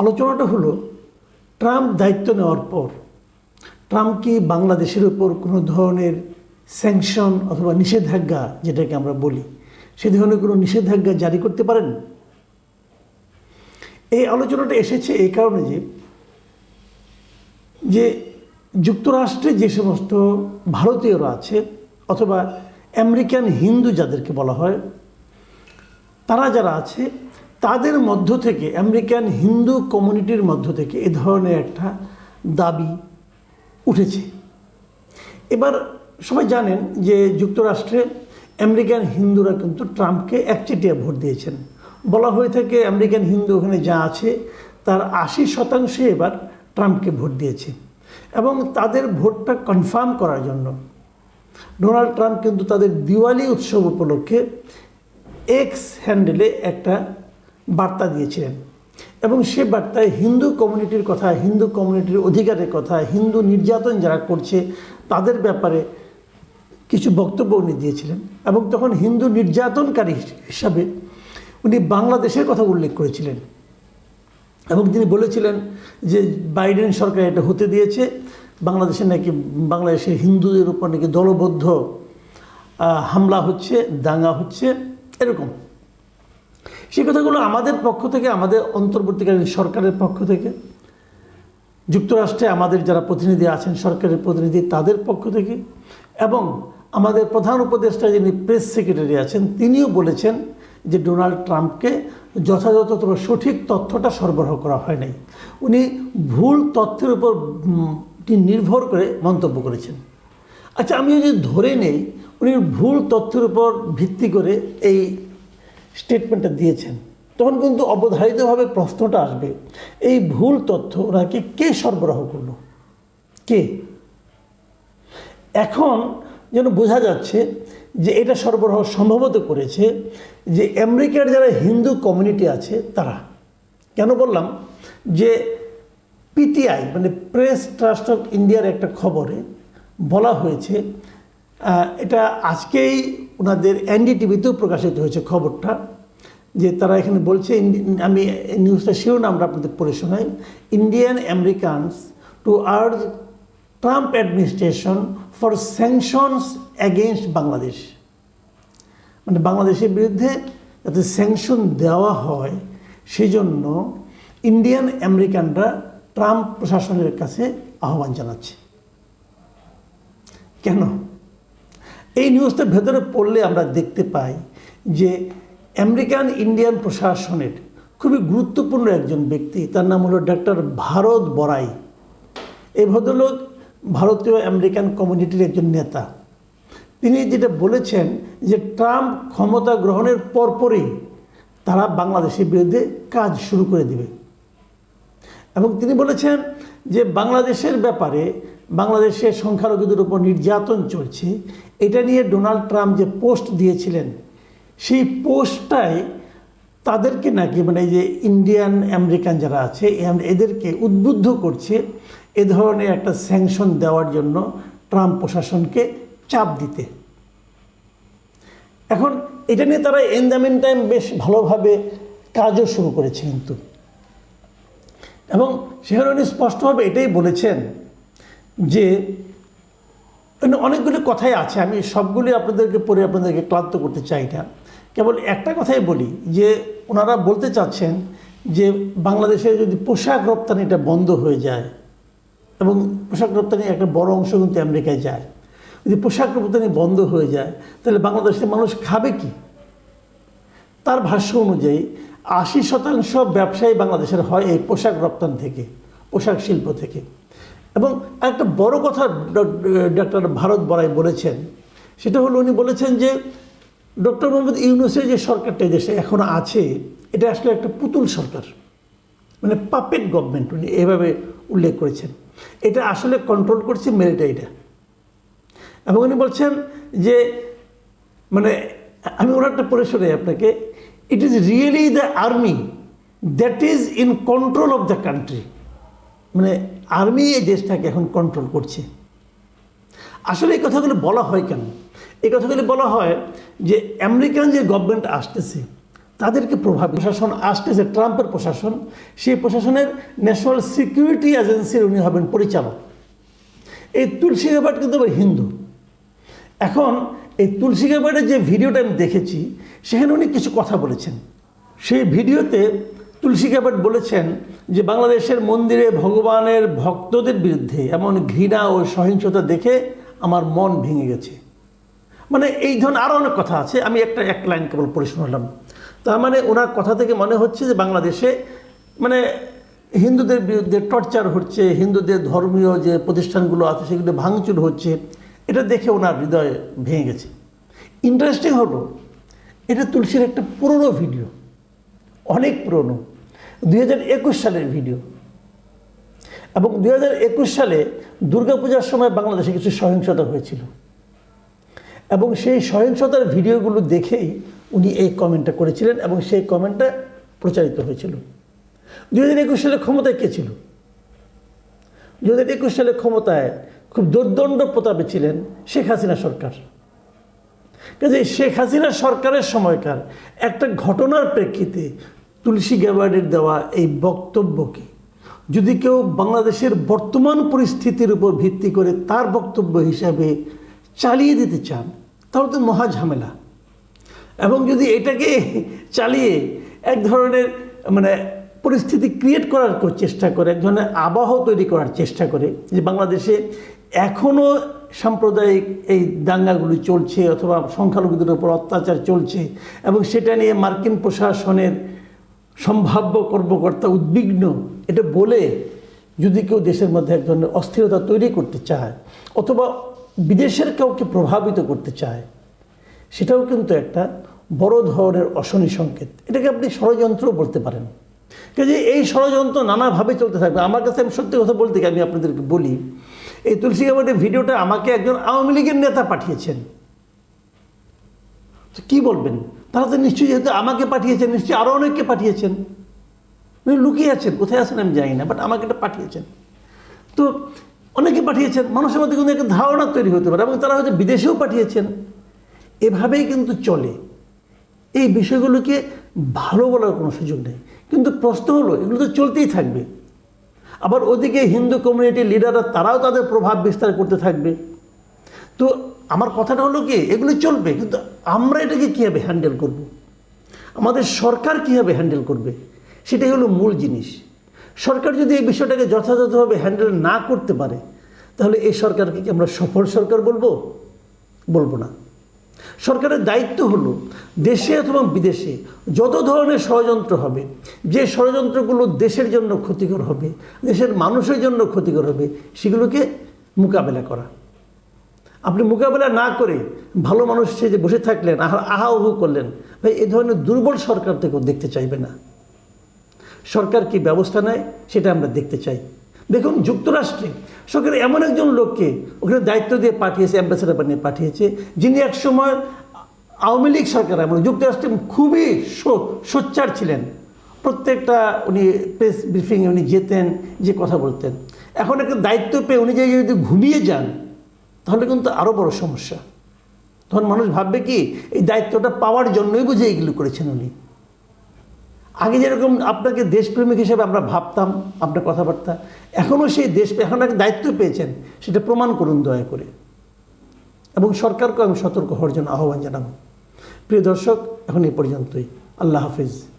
আলোচনাটা হলো, ট্রাম্প দায়িত্ব নেওয়ার পর, ট্রাম্প কি বাংলাদেশের উপর কোনো ধরনের স্যাংশন অথবা নিষেধাজ্ঞা, যেটাকে আমরা বলি, সে ধরনের কোনো নিষেধাজ্ঞা জারি করতে পারেন? এই আলোচনাটা এসেছে এই কারণে যে যে যুক্তরাষ্ট্রে যে সমস্ত ভারতীয়রা আছে, অথবা আমেরিকান হিন্দু যাদেরকে বলা হয়, তারা যারা আছে তাদের মধ্য থেকে, আমেরিকান হিন্দু কমিউনিটির মধ্য থেকে এ ধরনের একটা দাবি উঠেছে। এবার সবাই জানেন যে যুক্তরাষ্ট্রে আমেরিকান হিন্দুরা কিন্তু ট্রাম্পকে একচেটিয়া ভোট দিয়েছেন। বলা হয়ে থাকে আমেরিকান হিন্দু ওখানে যা আছে, তার আশি শতাংশে এবার ট্রাম্পকে ভোট দিয়েছে এবং তাদের ভোটটা কনফার্ম করার জন্য। ডোনাল্ড ট্রাম্প কিন্তু তাদের দিওয়ালি উৎসব উপলক্ষে এক্স হ্যান্ডেলে একটা বার্তা দিয়েছিলেন। এবং সে বার্তায় হিন্দু কমিউনিটির কথা, হিন্দু কমিউনিটির অধিকারের কথা, হিন্দু নির্যাতন যারা করছে, তাদের ব্যাপারে কিছু বক্তব্য উনি দিয়েছিলেন। এবং তখন হিন্দু নির্যাতনকারী হিসাবে উনি বাংলাদেশের কথা উল্লেখ করেছিলেন। এবং তিনি বলেছিলেন যে বাইডেন সরকার এটা হতে দিয়েছে। বাংলাদেশে নাকি, বাংলাদেশের হিন্দুদের উপর নাকি দলবদ্ধ হামলা হচ্ছে, দাঙ্গা হচ্ছে, এরকম। সেই কথাগুলো আমাদের পক্ষ থেকে, আমাদের অন্তর্বর্তীকালীন সরকারের পক্ষ থেকে, যুক্তরাষ্ট্রে আমাদের যারা প্রতিনিধি আছেন, সরকারের প্রতিনিধি তাদের পক্ষ থেকে এবং আমাদের প্রধান উপদেষ্টা যিনি প্রেস সেক্রেটারি আছেন, তিনিও বলেছেন যে ডোনাল্ড ট্রাম্পকে যথাযথ অথবা সঠিক তথ্যটা সরবরাহ করা হয় নাই। উনি ভুল তথ্যের উপর নির্ভর করে মন্তব্য করেছেন। আচ্ছা আমি যদি ধরে নেই, উনি ভুল তথ্যের উপর ভিত্তি করে এই স্টেটমেন্টটা দিয়েছেন, তখন কিন্তু অবধারিতভাবে প্রশ্নটা আসবে, এই ভুল তথ্য ওনাকে কে সরবরাহ করল? কে? এখন যেন বোঝা যাচ্ছে যে এটা সরবরাহ সম্ভবত করেছে যে আমেরিকার যারা হিন্দু কমিউনিটি আছে, তারা। কেন বললাম? যে পিটিআই মানে প্রেস ট্রাস্ট অফ ইন্ডিয়ার একটা খবরে বলা হয়েছে এটা আজকেই ওনাদের এনডিটিভিতেও প্রকাশিত হয়েছে খবরটা, যে তারা এখানে বলছে আমি নিউজটা শিরোনামটা আপনাদের পড়ে শোনাই। Indian Americans to urge Trump administration for sanctions against Bangladesh মানে বাংলাদেশের বিরুদ্ধে যাতে স্যাংশন দেওয়া হয় সেই জন্য ইন্ডিয়ান আমেরিকানরা ট্রাম্প প্রশাসনের কাছে আহ্বান জানাচ্ছে। কেন? এই নিউজটা ভেতরে পড়লে আমরা দেখতে পাই যে আমেরিকান ইন্ডিয়ান প্রশাসনের খুবই গুরুত্বপূর্ণ একজন ব্যক্তি, তার নাম হলো ডাক্তার ভারত বড়াই। এই ভদ্রলোক ভারতীয় আমেরিকান কমিউনিটির একজন নেতা। তিনি যেটা বলেছেন যে ট্রাম্প ক্ষমতা গ্রহণের পরপরই তারা বাংলাদেশের বিরুদ্ধে কাজ শুরু করে দিবে। এবং তিনি বলেছেন যে বাংলাদেশের ব্যাপারে বাংলাদেশের সংখ্যালঘুদের উপর নির্যাতন চলছে, এটা নিয়ে ডোনাল্ড ট্রাম্প যে পোস্ট দিয়েছিলেন, সেই পোস্টটাই তাদেরকে নাকি মানে যে ইন্ডিয়ান আমেরিকান যারা আছে এদেরকে উদ্বুদ্ধ করছে এ ধরনের একটা স্যাংশন দেওয়ার জন্য ট্রাম্প প্রশাসনকে চাপ দিতে। এখন এটা নিয়ে তারা এন দ্য টাইম বেশ ভালোভাবে কাজও শুরু করেছে কিন্তু। এবং সেখানে উনি স্পষ্টভাবে এটাই বলেছেন যে এখানে অনেকগুলি কথাই আছে, আমি সবগুলি আপনাদেরকে পড়ে আপনাদেরকে ক্লান্ত করতে চাই না। কেবল একটা কথাই বলি, যে ওনারা বলতে চাচ্ছেন যে বাংলাদেশে যদি পোশাক রপ্তানিটা বন্ধ হয়ে যায়, এবং পোশাক রপ্তানি একটা বড় অংশ কিন্তু আমেরিকায় যায়, যদি পোশাক রপ্তানি বন্ধ হয়ে যায়, তাহলে বাংলাদেশের মানুষ খাবে কি? তার ভাষ্য অনুযায়ী, আশি শতাংশ ব্যবসায়ী বাংলাদেশের হয় এই পোশাক রপ্তানি থেকে, পোশাক শিল্প থেকে। এবং একটা বড় কথা ডক্টর ভারত বড়াই বলেছেন, সেটা হলো উনি বলেছেন যে ডক্টর মোহাম্মদ ইউনুসের যে সরকারটা দেশে এখন আছে, এটা আসলে একটা পুতুল সরকার মানে পাপেট গভর্নমেন্ট উনি এভাবে উল্লেখ করেছেন। এটা আসলে কন্ট্রোল করছে মিলিটারিটা এবং উনি বলছেন যে মানে আমি ওনারটা পড়ে শোনাই আপনাকে it is really the army that is in control of the country মানে আর্মি এই দেশটাকে এখন কন্ট্রোল করছে। আসলে এই কথাগুলো বলা হয় কেন? এই কথাগুলি বলা হয় যে আমেরিকান যে গভর্নমেন্ট আসতেছে, তাদেরকে প্রভাব প্রশাসন আসতেছে, ট্রাম্পের প্রশাসন, সেই প্রশাসনের ন্যাশনাল সিকিউরিটি এজেন্সির উনি হবেন পরিচালক। এই তুলসী গ্যাবার্ড কিন্তু আবার হিন্দু। এখন এই তুলসী গ্যাবার্ডের যে ভিডিওটা আমি দেখেছি, সেখানে উনি কিছু কথা বলেছেন। সেই ভিডিওতে তুলসী গ্যাবার্ড বলেছেন যে বাংলাদেশের মন্দিরে ভগবানের ভক্তদের বিরুদ্ধে এমন ঘৃণা ও সহিংসতা দেখে আমার মন ভেঙে গেছে। মানে এই ধরনের আরও অনেক কথা আছে, আমি একটা এক লাইন কেবল পড়ে শোনালাম। তার মানে ওনার কথা থেকে মনে হচ্ছে যে বাংলাদেশে মানে হিন্দুদের বিরুদ্ধে টর্চার হচ্ছে, হিন্দুদের ধর্মীয় যে প্রতিষ্ঠানগুলো আছে সেগুলো ভাঙচুর হচ্ছে, এটা দেখে ওনার হৃদয় ভেঙে গেছে। ইন্টারেস্টিং হলো, এটা তুলসীর একটা পুরনো ভিডিও অনেক পুরনো। দুই হাজার একুশ সালের ভিডিও এবং দুই হাজার একুশ সালে দুর্গাপূজার সময় বাংলাদেশে কিছু সহিংসতা হয়েছিল। এবং সেই সহিংসতার ভিডিওগুলো দেখেই উনি এই কমেন্টটা করেছিলেন এবং সেই কমেন্টটা প্রচারিত হয়েছিল। দু হাজার একুশ সালে ক্ষমতায় কে ছিল? দু হাজার একুশ সালে ক্ষমতায় খুব দুর্দণ্ড প্রতাপে ছিলেন শেখ হাসিনা সরকার। কাজে শেখ হাসিনা সরকারের সময়কার একটা ঘটনার প্রেক্ষিতে তুলসী গ্যাবার্ডের দেওয়া এই বক্তব্যকে যদি কেউ বাংলাদেশের বর্তমান পরিস্থিতির উপর ভিত্তি করে তার বক্তব্য হিসাবে চালিয়ে দিতে চান, তাহলে তো মহা ঝামেলা। এবং যদি এটাকে চালিয়ে এক ধরনের মানে পরিস্থিতি ক্রিয়েট করার চেষ্টা করে, এক ধরনের আবহ তৈরি করার চেষ্টা করে, যে বাংলাদেশে এখনও সাম্প্রদায়িক এই দাঙ্গাগুলি চলছে অথবা সংখ্যালঘুদের উপর অত্যাচার চলছে, এবং সেটা নিয়ে মার্কিন প্রশাসনের সম্ভাব্য কর্মকর্তা উদ্বিগ্ন। এটা বলে যদি কেউ দেশের মধ্যে এক ধরনের অস্থিরতা তৈরি করতে চায়, অথবা বিদেশের কাউকে প্রভাবিত করতে চায়, সেটাও কিন্তু একটা বড় ধরনের অশনি সংকেত। এটাকে আপনি ষড়যন্ত্র বলতে পারেন। কাজে এই ষড়যন্ত্র নানাভাবে চলতে থাকবে। আমার কাছে আমি সত্যি কথা বলতে আমি আপনাদেরকে বলি, এই তুলসী গ্যাবার্ডের ভিডিওটা আমাকে একজন আওয়ামী লীগের নেতা পাঠিয়েছেন। কী বলবেন? তারা তো নিশ্চয়ই যেহেতু আমাকে পাঠিয়েছেন, নিশ্চয়ই আরও অনেককে পাঠিয়েছেন। লুকিয়ে আছেন, কোথায় আছেন আমি জানি না বাট আমাকে এটা পাঠিয়েছেন। তো অনেকে পাঠিয়েছেন, মানুষের মধ্যে কিন্তু একটা ধারণা তৈরি হতে পারে এবং তারা হয়তো বিদেশেও পাঠিয়েছেন। এভাবেই কিন্তু চলে। এই বিষয়গুলোকে ভালো বলার কোনো সুযোগ নেই। কিন্তু প্রশ্ন হলো, এগুলো তো চলতেই থাকবে। আবার ওদিকে হিন্দু কমিউনিটির লিডাররা তারাও তাদের প্রভাব বিস্তার করতে থাকবে। তো আমার কথাটা হলো কি, এগুলো চলবে, কিন্তু আমরা এটাকে কীভাবে হ্যান্ডেল করব। আমাদের সরকার কীভাবে হ্যান্ডেল করবে? সেটাই হলো মূল জিনিস। সরকার যদি এই বিষয়টাকে যথাযথভাবে হ্যান্ডেল না করতে পারে, তাহলে এই সরকারকে কি আমরা সফল সরকার বলব? বলব না। সরকারের দায়িত্ব হলো দেশে অথবা বিদেশে যত ধরনের ষড়যন্ত্র হবে, যে ষড়যন্ত্রগুলো দেশের জন্য ক্ষতিকর হবে, দেশের মানুষের জন্য ক্ষতিকর হবে, সেগুলোকে মোকাবেলা করা। আপনি মোকাবেলা না করে ভালো মানুষ যে বসে থাকলেন, আহা আহা উহু করলেন, ভাই, এ ধরনের দুর্বল সরকার থেকেও দেখতে চাইবে না। সরকার কি ব্যবস্থা নেয়, সেটা আমরা দেখতে চাই। দেখুন, যুক্তরাষ্ট্রে সরকার এমন একজন লোককে ওখানে দায়িত্ব দিয়ে পাঠিয়েছে, অ্যাম্বাসেডার বানিয়ে পাঠিয়েছে, যিনি একসময় আওয়ামী লীগ সরকার, এবং যুক্তরাষ্ট্রে খুবই সোচ্চার ছিলেন। প্রত্যেকটা উনি প্রেস ব্রিফিংয়ে উনি যেতেন, যে কথা বলতেন। এখন একটা দায়িত্ব পেয়ে উনি যে যদি ঘুমিয়ে যান তাহলে কিন্তু আরও বড় সমস্যা। তখন মানুষ ভাববে কি, এই দায়িত্বটা পাওয়ার জন্যই বুঝে এগুলো করেছেন উনি। আগে যেরকম আপনাকে দেশপ্রেমিক হিসেবে আমরা ভাবতাম, আপনার কথাবার্তা এখনও সেই দেশ, এখন একটা দায়িত্ব পেয়েছেন, সেটা প্রমাণ করুন দয়া করে। এবং সরকারকে আমি সতর্ক হওয়ার জন্য আহ্বান জানাব। প্রিয় দর্শক, এখন এই পর্যন্তই। আল্লাহ হাফিজ।